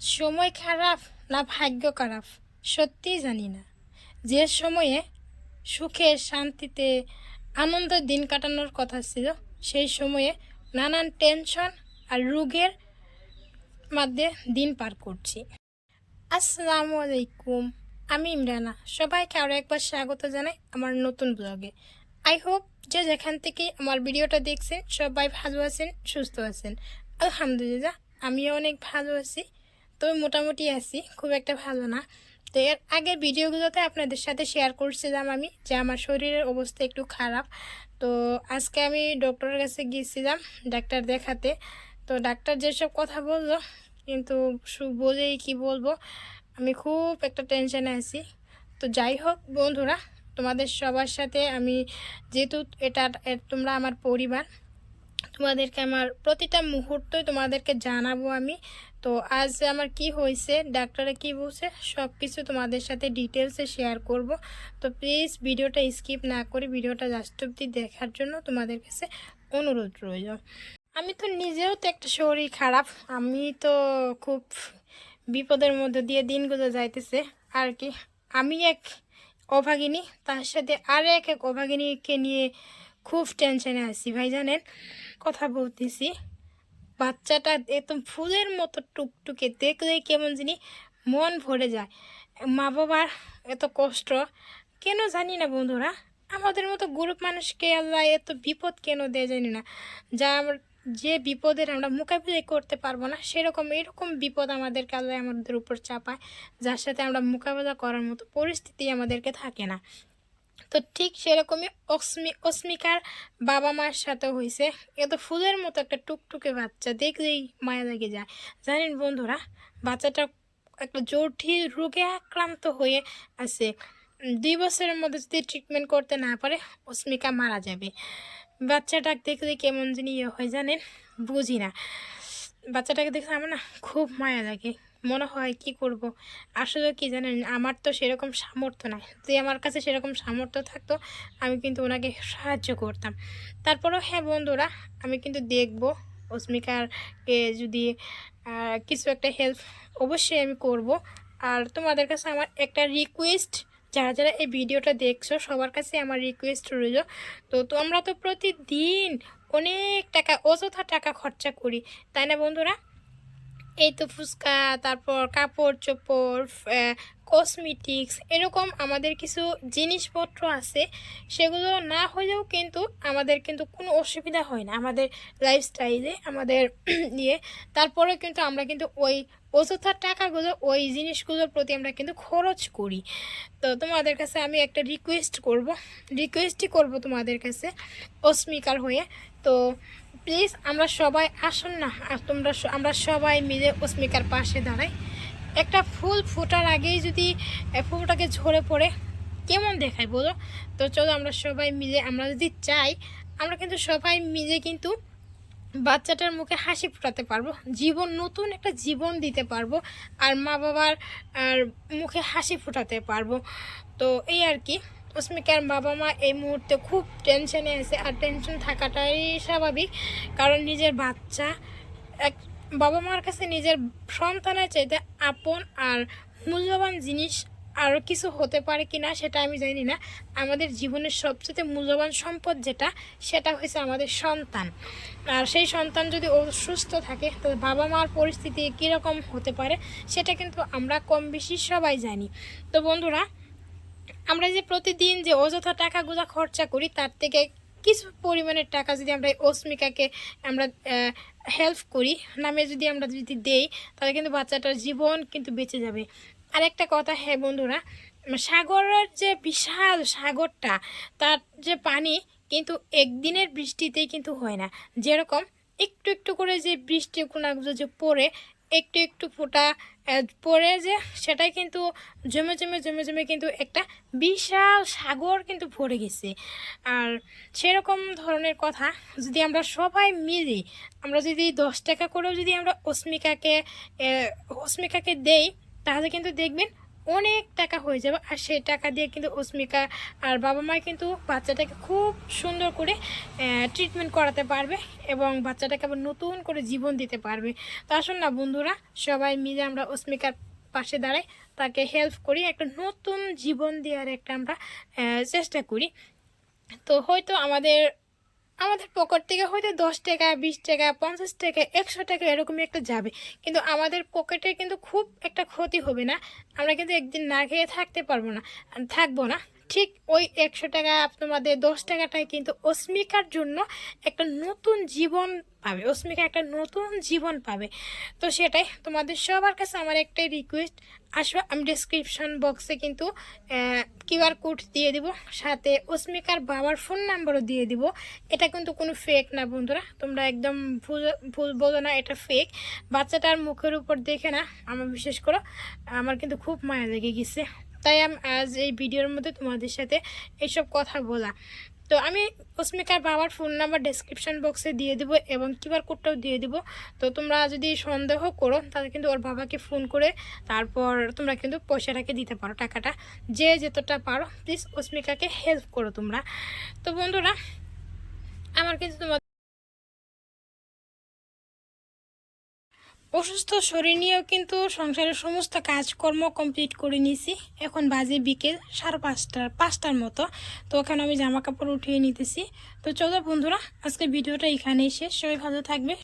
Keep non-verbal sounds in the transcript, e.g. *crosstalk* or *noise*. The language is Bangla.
সময় খারাপ না ভাগ্য খারাপ, সত্যিই জানি না। যে সময়ে সুখে, শান্তিতে আনন্দের দিন কাটানোর কথা ছিল, সেই সময়ে নানান টেনশন আর রোগের মধ্যে দিন পার করছি। আসসালামু আলাইকুম, আমি ইমরানা। সবাইকে আরও একবার স্বাগত জানাই আমার নতুন ব্লগে। আই হোপ যে যেখান থেকে আমার ভিডিওটা দেখছেন, সবাই ভালো আছেন, সুস্থ আছেন। আলহামদুলিল্লাহ, আমিও অনেক ভালো আছি। তবে মোটামুটি আছি, খুব একটা ভালো না। তো এর আগের ভিডিওগুলোতে আপনাদের সাথে শেয়ার করছিলাম আমি যে আমার শরীরের অবস্থা একটু খারাপ। তো আজকে আমি ডক্টরের কাছে গিয়েছিলাম ডাক্তার দেখাতে। তো ডাক্তার যেসব কথা বলল, কিন্তু বলেই কি বলব, আমি খুব একটা টেনশানে আছি। তো যাই হোক বন্ধুরা, তোমাদের সবার সাথে আমি যেহেতু এটা তোমরা আমার পরিবার, তোমাদেরকে আমার প্রতিটা মুহূর্তই তোমাদেরকে জানাব আমি। তো আজ আমার কি হয়েছে ডাক্তারে কি বলছে সব কিছু তোমাদের সাথে ডিটেলসে শেয়ার করব। তো প্লিজ ভিডিওটা স্কিপ না করে ভিডিওটা লাস্ট অব্দি দেখার জন্য তোমাদের কাছে অনুরোধ রইল। আমি তো নিজেও তো একটা শরীর খারাপ, আমি তো খুব বিপদের মধ্যে দিয়ে দিনগুলো যাইতেছে, আর কি। আমি এক অভাগিনী, তার সাথে আর এক এক অভাগিনীকে নিয়ে খুব টেনশনে আছি ভাই জানেন, কথা বলতেছি। বাচ্চাটা একদম ফুলের মতো টুকটুকে দেখলেই কেমন জানি মন ভরে যায়। মা বাবার এত কষ্ট, কেন জানি না বন্ধুরা? আমাদের মতো গ্রুপ মানুষকে আল্লাহ এত বিপদ কেন দেয় জানি না। যা আমার, যে বিপদের আমরা মোকাবিলা করতে পারব না, সেরকম এরকম বিপদ আমাদেরকে আল্লাহ আমাদের উপর চাপায়, যার সাথে আমরা মোকাবিলা করার মতো পরিস্থিতি আমাদেরকে থাকে না। তো ঠিক সেরকমই অস্মি, অস্মিকার বাবা মার সাথে হয়েছে এত ফুলের মতো একটা টুকটুকে বাচ্চা, দেখলেই মায়া লেগে যায়। জানেন বন্ধুরা, বাচ্চাটা একটা জটিল রোগে আক্রান্ত হয়ে আছে। দুই বছরের মধ্যে যদি ট্রিটমেন্ট করতে না পারে, অস্মিকা মারা যাবে। বাচ্চাটা দেখলে কেমন জানি ইয়ে হয় জানেন, বুঝি না। বাচ্চাটাকে দেখলে আমার না খুব মায়া লাগে। মনে হয় কি করব? আসলে কি জানেন, আমার তো সেরকম সামর্থ্য নাই। যদি আমার কাছে সেরকম সামর্থ্য থাকতো, আমি কিন্তু ওনাকে সাহায্য করতাম। তারপরেও হ্যাঁ বন্ধুরা, আমি কিন্তু দেখব অস্মিকারকে যদি কিছু একটা হেল্প অবশ্যই আমি করব। আর তোমাদের কাছে আমার একটা রিকোয়েস্ট যারা যারা এই ভিডিওটা দেখছ, সবার কাছে আমার রিকোয়েস্ট রইল। তো তোমরা তো প্রতিদিন অনেক টাকা, অযথা টাকা খরচা করি, তাই না বন্ধুরা? এই তো ফুচকা, তারপর কাপড় চোপড় কসমেটিক্স এরকম আমাদের কিছু জিনিসপত্র আছে। সেগুলো না হলেও কিন্তু আমাদের কিন্তু কোনো অসুবিধা হয় না আমাদের লাইফস্টাইলে আমাদের নিয়ে *clears throat* তারপরে কিন্তু আমরা কিন্তু ওই অযথা টাকাগুলো, ওই জিনিসগুলোর প্রতি আমরা কিন্তু খরচ করি। তো তোমাদের কাছে আমি একটা রিকোয়েস্ট করব। রিকোয়েস্টই করব তোমাদের কাছে অস্মিকার হয়ে। তো প্লিজ, আমরা সবাই আসুন না। তোমরা আমরা সবাই মিলে অস্মিকার পাশে দাঁড়াই। একটা ফুল ফোটার আগেই যদি ফুলটাকে ঝরে পড়ে, কেমন দেখায় বলো? তো চলো আমরা সবাই মিলে, আমরা যদি চাই, আমরা কিন্তু সবাই মিলে কিন্তু বাচ্চাটার মুখে হাসি ফোটাতে পারব। জীবন, নতুন একটা জীবন দিতে পারব। আর মা বাবার আর মুখে হাসি ফোটাতে পারব। তো এই আর কি। অস্মিকার বাবা মা এই মুহূর্তে খুব টেনশনে আছে। আর টেনশন থাকাটাই স্বাভাবিক, কারণ নিজের বাচ্চা এক বাবা মার কাছে নিজের সন্তানের চাইতে আপন আর মূল্যবান জিনিস আরও কিছু হতে পারে কি না সেটা আমি জানি না। আমাদের জীবনের সবচেয়ে মূল্যবান সম্পদ যেটা, সেটা হয়েছে আমাদের সন্তান। আর সেই সন্তান যদি অসুস্থ থাকে, তো বাবা মার পরিস্থিতি কীরকম হতে পারে, সেটা কিন্তু আমরা কম বেশি সবাই জানি। তো বন্ধুরা আমরা যে প্রতিদিন যে অযথা টাকাগুলো খরচা করি, তার থেকে কিছু পরিমাণের টাকা যদি আমরা এই অস্মিকাকে আমরা হেল্প করি, নামে যদি আমরা যদি দেই, তাহলে কিন্তু বাচ্চাটার জীবন কিন্তু বেঁচে যাবে। আর একটা কথা হ্যাঁ বন্ধুরা, সাগরের যে বিশাল সাগরটা, তার যে পানি কিন্তু একদিনের বৃষ্টিতেই কিন্তু হয় না। যেরকম একটু একটু করে যে বৃষ্টি কোনাগুলো যে পড়ে একটু একটু ফোটা পরে যে সেটাই কিন্তু জমে জমে জমে জমে কিন্তু একটা বিশাল সাগর কিন্তু ভরে গেছে। আর সেরকম ধরনের কথা যদি আমরা সবাই মিলি, আমরা যদি দশ টাকা করেও যদি আমরা অস্মিকাকে অস্মিকাকে দেই, তাহলে কিন্তু দেখবেন অনেক টাকা হয়ে যাবে, আর সেই টাকা দিয়ে কিন্তু অস্মিকা আর বাবা মা কিন্তু বাচ্চাটাকে খুব সুন্দর করে ট্রিটমেন্ট করাতে পারবে এবং বাচ্চাটাকে আবার নতুন করে জীবন দিতে পারবে। তো আসুন না বন্ধুরা, সবাই মিলে আমরা অস্মিকার পাশে দাঁড়াই, তাকে হেল্প করি, একটা নতুন জীবন দেওয়ার একটা আমরা চেষ্টা করি। তো হয়তো আমাদের আমাদের পকেট থেকে হয়তো দশ টাকা, বিশ টাকা, পঞ্চাশ টাকা, একশো টাকা এরকমই একটা যাবে। কিন্তু আমাদের পকেটে কিন্তু খুব একটা ক্ষতি হবে না। আমরা কিন্তু একদিন না খেয়ে থাকতে পারব না। থাকব না। ঠিক ওই একশো টাকা তোমাদের দশ টাকাটাই কিন্তু অস্মিকার জন্য একটা নতুন জীবন পাবে, অস্মিকা একটা নতুন জীবন পাবে। তো সেটাই তোমাদের সবার কাছে আমার একটাই রিকোয়েস্ট আসো, আমি ডিসক্রিপশন বক্সে কিন্তু কিউআর কোড দিয়ে দিব, সাথে অস্মিকার বাবার ফোন নাম্বারও দিয়ে দিব। এটা কিন্তু কোনো ফেক না বন্ধুরা, তোমরা একদম ভুল ভুল বলো না, এটা ফেক বাচ্চাটার মুখের উপর দেখে না, আমার বিশেষ করে, আমার কিন্তু খুব মায়া লেগে গেছে। তাই আমি আজ এই ভিডিওর মধ্যে তোমাদের সাথে এইসব কথা বলা। তো আমি অস্মিকার বাবার ফোন নাম্বার ডেসক্রিপশন বক্সে দিয়ে দেবো এবং কিউআর কোডটাও দিয়ে দেবো। তো তোমরা যদি সন্দেহ করো, তাহলে কিন্তু ওর বাবাকে ফোন করে তারপর তোমরা কিন্তু পয়সাটাকে দিতে পারো, টাকাটা। যে যেতটা পারো প্লিজ অস্মিকাকে হেল্প করো তোমরা। তো বন্ধুরা, আমার কিন্তু তোমার অসুস্থ শরীর নিয়েও কিন্তু সংসারের সমস্ত কাজকর্ম কমপ্লিট করে নিয়েছি এখন বাজে বিকেল, সাড়ে পাঁচটার পাঁচটার মতো। তো ওখানে আমি জামা কাপড় উঠিয়ে নিতেছি। তো চলো বন্ধুরা আজকে ভিডিওটা এখানেই শেষ। সবাই ভালো থাকবে।